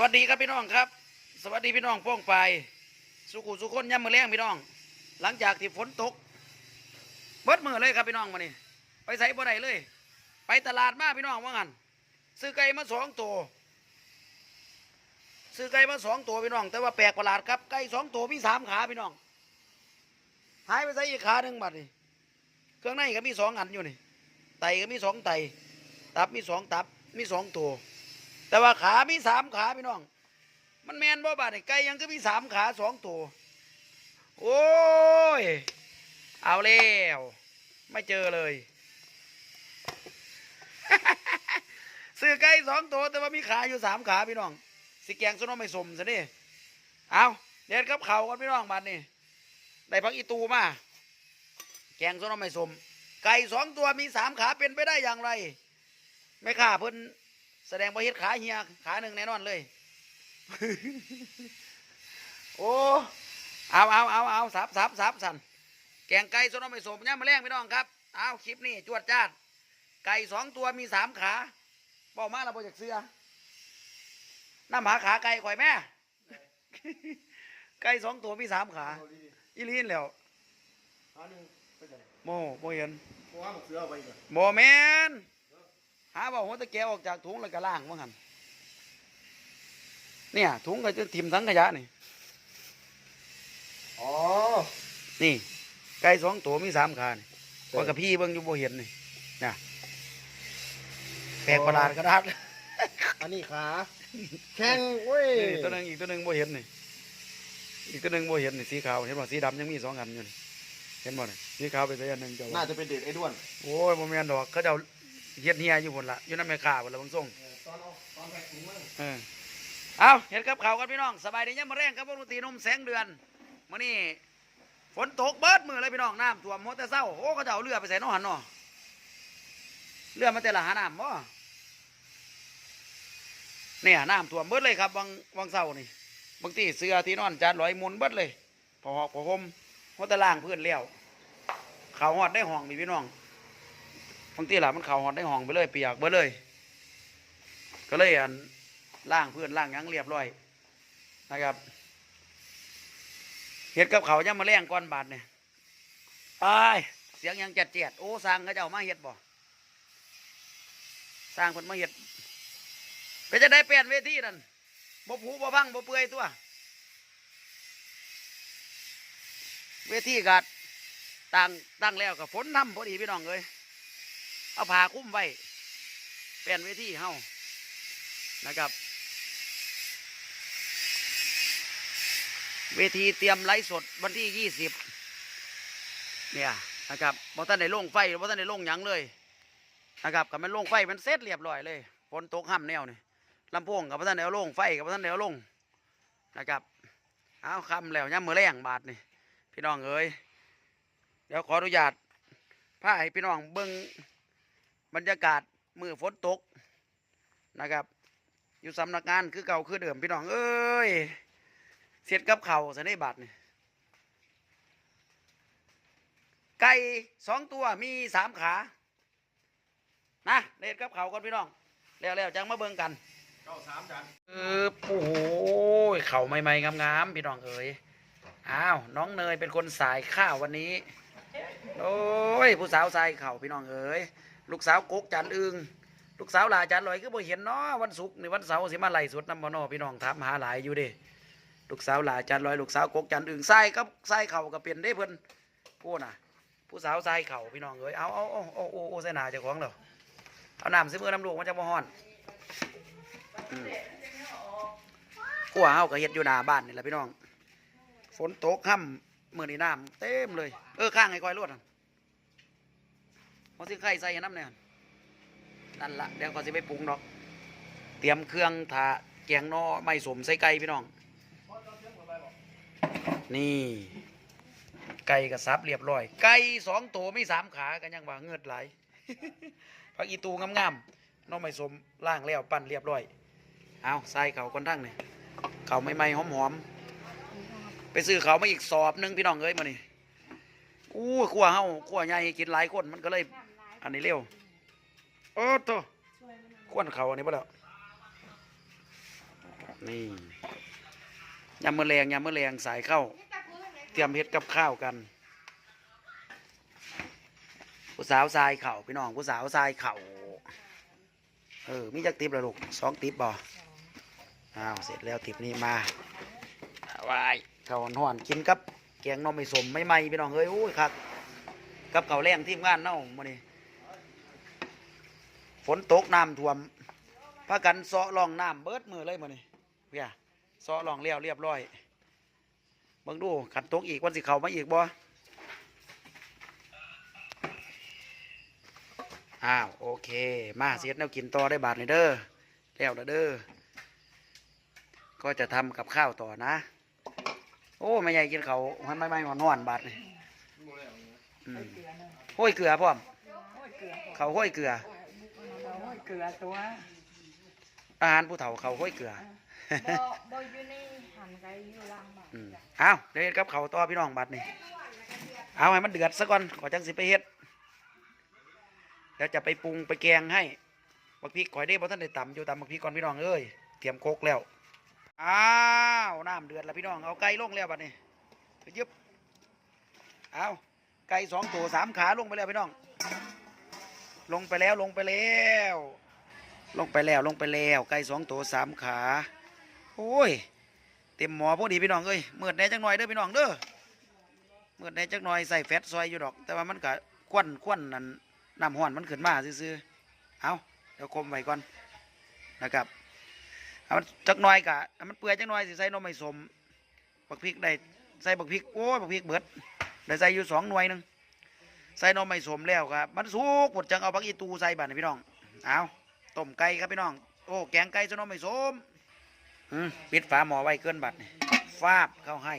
วัสดีครับพี่น้องครับ สวัสดีพี่น้องป้องไปสุขุสุคนย่ำมือแรงพี่น้อง หลังจากที่ฝนตกเบิดมือเลยครับพี่น้องมานี่ไปใส่บ่ได้เลย ไปตลาดมาพี่น้องว่างันซื้อไก่มาสองตัวซื้อไก่มาสองตัวพี่น้อง แต่ว่าแปลกประหลาดครับไก่สองตัวมีสามขาพี่น้องหายไปใส่อีกขาหนึ่งบัดนี่เครื่องในก็มีสองอันอยู่นี่ไตก็มีสองไตตับมีสองตับมีสองตัว แต่ว่าขามีสามขาพี่น้อง มันแมนบ่บาดนี่ไก่ยังก็มีสามขาสองตัว โอ้ย เอาแล้วไม่เจอเลย ซื้อไก่สองตัวแต่ว่ามีขาอยู่สามขาพี่น้อง สิแกงสนไม่สมซะนี่เอาเด็ดกับเขากันพี่น้องบัดนี่ได้พักอีตูมา แกงสนไม่สม ไก่สองตัวมีสามขาเป็นไปได้อย่างไร ไม่ข่าเพิ่น แสดงว่าเฮ็ดขาเฮียขาหนึ่งแน่นอนเลย โอ้เอาเอาเอาเอาสับสับสับสันแกงไก่สนมไม่สมเนี่ยมาแรงพี่น้องครับ เอาคลิปนี้จวดจ้าดไก่สองตัวมีสามขาบอกมาเราบอจากเสือน้ำหาขาไก่ข่อยแม่ ไก่สองตัวมีสามขาเอาดีอีลีนแล้วๆหาหนึ่งไปไหนโมโมเห็นเพราะว่าหมกเสือเอาไปอีกอะโมแมน หาบอกหัวตะแกวออกจากถุงแล้วก็ล่างว่างันเนี่ยถุงก็จะทิมทั้งขยะนี่อ๋อ นี่ ไก่สองตัวมีสามขานี่ว่ากับพี่เบิ่งอยู่บ่เห็นนี่นะแปลกประหลาดกระดาษอันนี้ขาแข้งเว้ยนี่ตัวหนึงอีกตัวหนึงบ่เห็นนี่อีกตัวหนึงบ่เห็นนี่สีขาวเห็นบ่สีดำยังมีสองอันอยู่นี่เห็นบ่นี่สีขาวไปใส่อันหนึงเจ้าน่าว่าจะเป็นเด็กไอ้ด้วนโอ้ยบ่แม่นดอกเขาเจ้า เฮ็ดเฮียอยู่พุ่นละอยู่นำแม่ค้าพุ่นละเบิ่งส่งตอนเอาตอนแพ็กถุงมั้งเออเอาเห็ดกับเขาวกันพี่น้องสบายดียังมาแรงครับพวกดนตรีหนุ่มแสงเดือนมื่อนี้ฝนตกเบิดมือเลยพี่น้องน้ำท่วมหมดแต่เศร้าโอ้เขาจะเอาเรือไปใส่น้องหันเนาะเรือมาแต่ละหาน้ำบ่เนี่ยน้ำท่วมเบิดเลยครับวังวังเศร้านี่บางทีเสื้อที่นอนจานลอยหมุนเบิดเลยพอหอกพอห่มหดแต่ล่างพื้นแล้วเขาหอดได้ห้องนี่พี่น้อง บางทีหล่ะมันเข่าหอดได้ห้องไปเลยเปียกเบิดเลย ก็เลยอันล่างเพื่อนล่างยังเรียบร้อยนะครับเห็ดกับเขายังมาแรงก้อนบาทเนี่ยไปเสียงยังเจ็ดเจ็ดโอ้สร้างเขาเจ้ามาเห็ดบ่สร้างคนมาเห็ดก็จะได้เปลี่ยนเวทีนั่นบ่ผูบ่พังบ่เปื่อยตัว เวทีกัดตั้งตั้งแล้วกับฝนทำพอดีพี่น้องเลย เอาผ้าคุ้มไว้เปลี่ยนเวทีเฮานะครับ เวทีเตรียมไลฟ์สดวันที่ยี่สิบเนี่ยนะครับบอท่านได้ลงไฟบอท่านได้ลงยังเลยนะครับกับมันลงไฟมันเสร็จเรียบร้อยเลยฝนตกห้ำแนวนี่ลำโพงกับบอท่านได้เอาลงไฟกับบอท่านได้เอาลงนะครับเอาคำแล้วย่ำมือแรงบาทนี่พี่น้องเอ้ยเดี๋ยวขออนุญาตพาให้พี่น้องเบิ้ง บรรยากาศมือฝนตกนะครับ อยู่สำนักงานคือเก่าคือเดิมพี่น้อง เอ้ยเสร็จกับเขาวใส่ในบัตรนี่ไก่สองตัวมีสามขานะเด็ดกับเขาวก่อนพี่น้องแล้วแล้วจังมาเบิ่งกันเก้าสามจานเออโอ้โหเข่าใหม่ๆงามๆพี่น้องเอ๋ยอ้าวน้องเนยเป็นคนสายข้าววันนี้ โอ้ยผู้สาวสายเข่าพี่น้องเอ๋ย ลูกสาวกกจันอึงลูกสาวหลาจันลอยก็บ่เห็นเนาะวันศุกร์นี่วันเสาร์สิมาไล่สดน้ำบ่นอพี่น้องถามหาหลายอยู่เด้ลูกสาวหลาจันลอยลูกสาวกกจันอึงไส้กับไส้เข่าก็เปลี่ยนได้เพิ่นพูดน่ะ ผู้สาวไส้เข่าพี่น้องเอ้ยเอาเอาเอาเอาโอ้โอ้ใส่หนาเจ้าของแล้วเอาน้ำซื้อมือน้ำลูกมันจะบ่ฮ้อนขัวเฮาก็เฮ็ดอยู่หน้าบ้านนี่แหละพี่น้อง ฝนตกค่ำมื้อนี้น้ำเต็มเลย เออข้างให้ก้อยรวดน่ะ เอาสิไข่ใส่น้ำเนี่ยนั่นละเดี๋ยวก็สิไปปรุงดอก เตรียมเครื่องถาแกงนอไม่สมใส่ไก่พี่น้อง นี่ไก่กับซับเรียบร้อย ไก่สองตัวมีสามขากันยังว่าเงือดไหลายผักอีตูงามๆน้องไม่สมล่างแล้วปั้นเรียบร้อย เอาใส่เขาคนทั้งนี่เขาใหม่ๆหอมๆไปซื้อเขามาอีกสอบหนึงพี่น้องเอ้ยมานี่ อู้ขั้วเฮาขั้วใหญ่กินหลายคนมันก็เลย อันนี้เร็วโอ้โตขวนเขาอันนี้บ่แล้วนี่ยำมะแรงยำมะแรงสายเข้า เตรียมเฮ็ดกับข้าวกัน ผู้สาวทรายเข่าพี่น้องผู้สาวทรายเข่าเออมีจักติบละลูกสองติบบ่อ้าวเสร็จแล้วติบนี้มาวายข้าห่อนกินกับ กงน่องไม้สมไม่ไหมพี่น้องเอ้ยโอ้ยครับกับข้าแรงทีมงานเน่ามานี่ฝนตกน้ำท่วมพากันเสาะล่องน้ำเบิดมือเลยมานี่เพี่ยเสาะล่องเลี้ยวเรียบร้อยเบิ่งดูขันตกอีกวันสิเขามาอีกบ่อ้าวโอเค มาเสียดแนวกินต่อได้บาทเลยเด้อแล้วดเด้อก็จะทำกับข้าวต่อนะ โอ้ไม่ใหญ่กินเขาวมันไม่ไม่หอนหอนๆบาทเลยอืมห้อยเกลือพร้อมห้อยเกลือเขาห้อยเกลือเราห้อยเกลือตัวอาหารผู้เฒ่าเขาห้อยเกลือบ่บ่อยู่ในหันไกอยู่ล่างบ้านอืมเอาเดี๋ยวเฮ็ดกับเขาวต่อพี่น้องบัดนี่เอาให้มันเดือดซะก่อนขอจังสิไปเฮ็ดเดี๋ยวจะไปปรุงไปแกงให้บักพริกข่อยได้เพราะท่านได้ตำอยู่ตำบักพริกก่อนพี่น้องเอ้ยเตรียมโคกแล้ว อ้าวน้ำเดือดแล้วพี่น้องเอาไก่ลงแล้วบัดนี้ยึบเอาไก่สองตัวสามขาลงไปแล้วพี่น้อง ลงไปแล้วลงไปแล้ว ลงไปแล้วลงไปแล้วไก่สองตัวสามขาโอ้ยเต็มหมอพอดีพี่น้องเอ้ยมืดแหน่จักหน่อยเด้อพี่น้องเด้อมืดแหน่จักหน่อยใส่แฟตซอยอยู่ดอก แต่ว่ามันก็ควันควันนั่นน้ำห้อนมันขึ้นมาซื่อๆเอาเดี๋ยวคมไว้ก่อนนะครับ มันจักน่อยกะมันเปื่อยจักน่อยสิใส่นมไม่สมบักพริกได้ใส่บักพริกโอ้ยบักพริกเบิดได้ใส่อยู่สองหน่วยหนึ่งใส่นมไม่สมแล้วครับมันสุกหมดจังเอาบักอีตูใส่บัดนี่พี่น้องเอาต้มไก่ครับพี่น้อง โอ้แกงไก่ใส่นมไม่สมปิดฝาหม้อไว้เกินบัดนี่ฟาบเข้าให้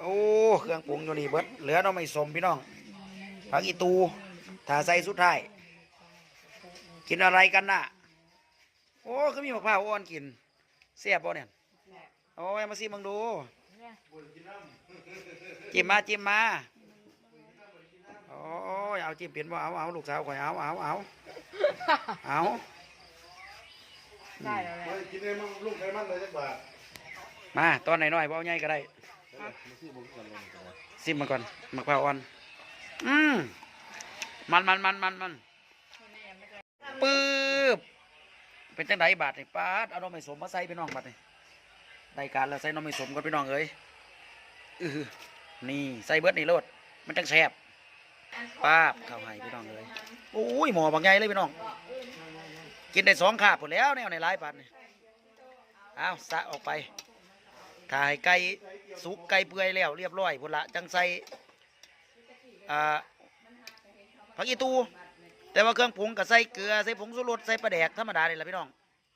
โอ้เครื่องปรุงอยู่นี่เบิดเหลือเราไม่สมพี่น้องผักอีตูถ้าใส่สุดท้ายกินอะไรกันน่ะ โอ้คือมีมะพร้าวอ่อนกินเสียบบ่เนี่ยโอ้ยมาซิมึงดูจิ้มมาจิ้มมาโอ้ยเอาจิ้มเปลี่ยนบ่เอาเอาลูกสาวข่อยเอาเอาเอาเอาได้แล้วแหละเฮ้ยกินได้มั้งลูกได้มั้งเลยจักบาทมาตอนไหนน้อยๆบ่เอาใหญ่ก็ได้มาที่บุกกันเลยกันนะซิมมาก่อนมะพร้าวอ่อนอืมมันมันมันมันมันปื๊บ เป็นจังไดบาทนี่ปาดเอาน้องไม่สมมาใส่พี่น้องบาทนี่ได้การแล้วใส่น้องไม่สมก่อนพี่น้องเอ้ยอือนี่ใส่เบิร์ดนี่โลดมันจังแซ่บป้าบเข้าให้พี่น้องเอ้ยโอ้ยหมอบางใหญ่เลยพี่น้อง กินได้สองขาบหมดแล้วแนวในหลายบาทนี่เอาสะออกไปถ่ายไก่สุกไก่เปื่อยแล้วเรียบร้อยพุ่นละจังใส่อ่าผักอีตู แต่ว่าเครื่องปรุงก็ใส่เกลือใส่ผงชูรสใส่ปลาแดกธรรมดาเลยละพี่น้อง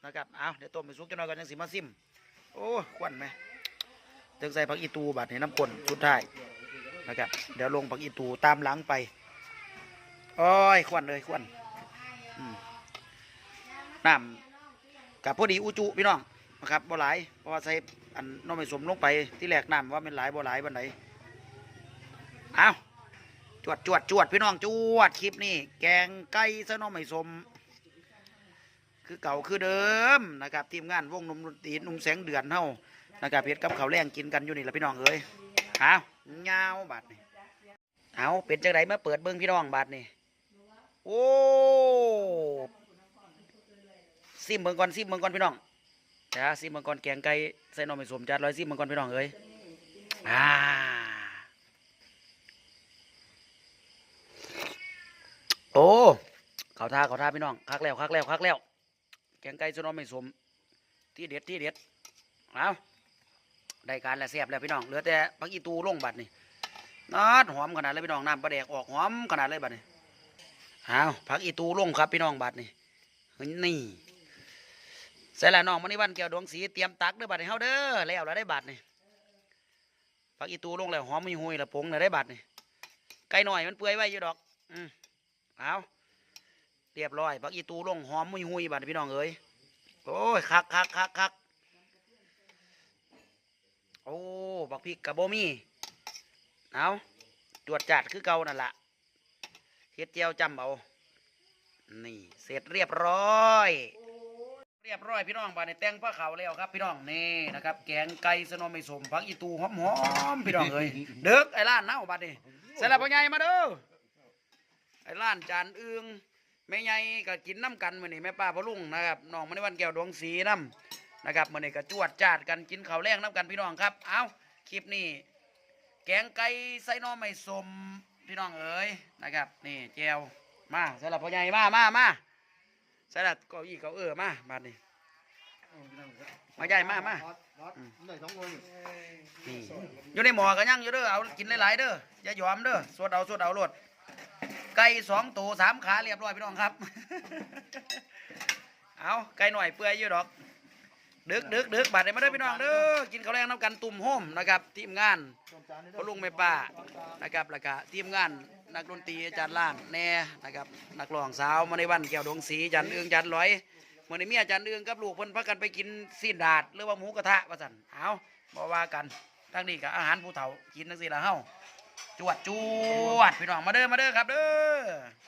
นะครับเอาเดี๋ยวต้มไปสุกจังหน่อยก่อนจังสิมาซิมโอ้ควันไหมจึงใส่ผักอีตูบัดให้น้ำก้นชุดท้ายนะครับเดี๋ยวลงผักอีตูตามหลังไปโอ้ยควันเลยควันน้ำกับพอดีอุจุพี่น้องนะครับบ่หลายเพราะว่าใส่อันน้องไม่สมลงไปที่แหลกน้ำว่าเป็นหลายบ่หลายบันไดเอา จวดจวดจวดพี่น้องจวดคลิปนี้แกงไก่ซะน้องไม่สม คือเก่าคือเดิมนะครับ ทีมงานวงหนุ่มดนตรีหนุ่มแสงเดือนเฮานะครับเฮ็ดกับเขาแรงกินกันอยู่นี่ละพี่น้องเอ้ยเอาเงาบาดนี่เอาเป็นจังไดมาเปิดเบิ่งพี่น้องบาดนี่โอ้ซิมเบิ่งก่อนซิมเบิ่งก่อนพี่น้องจ้าซิมังกรแกงไก่ใส่นอไม่สมจัดร้อยซิมังกรพี่น้องเอ้ยอ่าโอ้เขาท่าเขาท่าพี่น้องคักแล้วคักแล้วคักแล้วแกงไก่ใส่หนอไม่สม ที่เด็ดที่เด็ดเอาได้การแล้วแซ่บแล้วพี่น้องเหลือแต่ผักอีตูลงบัดนี่นัดหอมขนาดเลยพี่น้องน้ำปลาแดกออกหอมขนาดเลยบัดนี่เอาผักอีตูลงครับพี่น้องบัดนี่นี่ใส่ละน้องมันนี่วันแก้วดวงสีเตรียมตักเด้อบัดนี้เฮาเด้อแล้วแล้วได้บัดนี่ผักอีตูลงแล้วหอมมีหุยละปงแล้วได้บัดนี่ไก่หน่อยมันเปื่อยไว้อยู่ดอก อืม เอาเรียบร้อยผักอีตูลงหอมมีหุยบัดนี้พี่น้องเอ้ยโอ้ยคักคักคักคักโอ้บักพริกกะบ่มีเอาจวดจัดคือเก่านั่นล่ะเฮ็ดเจียวจำเอานี่เสร็จเรียบร้อย เรียบร้อยพี่น้องบาดในแต่งผ้าขาวแล้วครับพี่น้องนี่นะครับ แกงไก่สนอไม่สมผักอีตูหอมๆพี่น้องเอ้ยเด็กไอ้ล้านเน่าบาดนี่เสร็จแล้วพ่อใหญ่มาเด้อ อ้ล้านจานอึงแม่ใหญ่ก็กินน้ำกันมื้อนี้แม่ป้าพ่อลุงนะครับน้องมณีวันแก้วดวงศรีน้ำนะครับมื้อนี้ก็จวดจาดกันกินข้าวแรงน้ำกันพี่น้องครับ เอาคลิปนี้แกงไก่ใส่หน้อไม่สมพี่น้องเอ๋ยนะครับ นี่แจวมาสำหรับพ่อใหญ่มามามาสำหรับเก้าอี้เก้าเออมาบาดนี้มาใหญ่มามานี่อยู่ในหม้อก็ยังอยู่เด้อเอากินหลายๆเด้ออย่ายอมเด้อสวดเอาสวดเอาโลด ไก่สองตัวสามขาเรียบร้อยพี่น้องครับ เอาไก่หน่อยเปื่อยอยู่ดอกดึกดึกดึกบาดนี้มาเด้พี่น้องเด้อกินข้าวแรงน้ำกันตุ่มโฮมนะครับทีมงานพ่อลุงแม่ป้านะครับแล้วก็ทีมงานนักดนตรีอาจารย์ล่านแน่นะครับนักร้องสาวมาในวันแก้วดวงศรีจันเอืองจันร้อยเมื่อในเมียจันเอืองกับลูกเพิ่นพักกันไปกินซีนดาดหรือว่าหมูกระทะว่าสั่นเอาบ่ว่ากันทั้งนี้ก็อาหารผู้เฒ่ากินจังซี่ละเฮา จวดจวดพี่น้องมาเด้อมาเด้อครับเด้อ